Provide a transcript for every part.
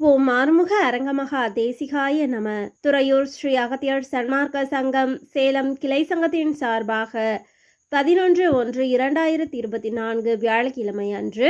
ஓம் ஆறுமுக அரங்கமகா தேசிகாய நம. துறையூர் ஸ்ரீ அகத்தியர் சன்மார்க்க சங்கம் சேலம் கிளை சங்கத்தின் சார்பாக பதினொன்று ஒன்று இரண்டாயிரத்தி இருபத்தி நான்கு வியாழக்கிழமை அன்று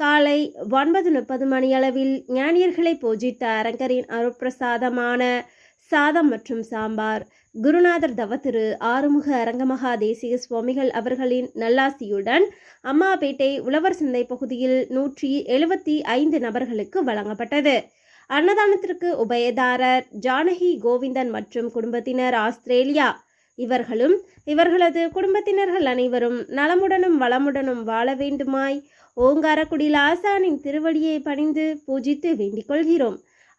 காலை ஒன்பது முப்பது மணியளவில் ஞானியர்களை பூஜித்த அரங்கரின் அருட்பிரசாதமான சாதம் மற்றும் சாம்பார். குருநாதர் தவத்திரு ஆறுமுக அரங்கமகா தேசிக சுவாமிகள் அவர்களின் நல்லாசியுடன் அம்மாபேட்டை உழவர் சந்தை பகுதியில் நூற்றி எழுபத்தி ஐந்து நபர்களுக்கு வழங்கப்பட்டது. அன்னதானத்திற்கு உபயதாரர் ஜானகி கோவிந்தன் மற்றும் குடும்பத்தினர் ஆஸ்திரேலியா. இவர்களும் இவர்களது குடும்பத்தினர்கள் அனைவரும் நலமுடனும் வளமுடனும் வாழ வேண்டுமாய் ஓங்காரக்குடியில் ஆசானின் திருவடியை பணிந்து பூஜித்து வேண்டிக் கொள்கிறோம்.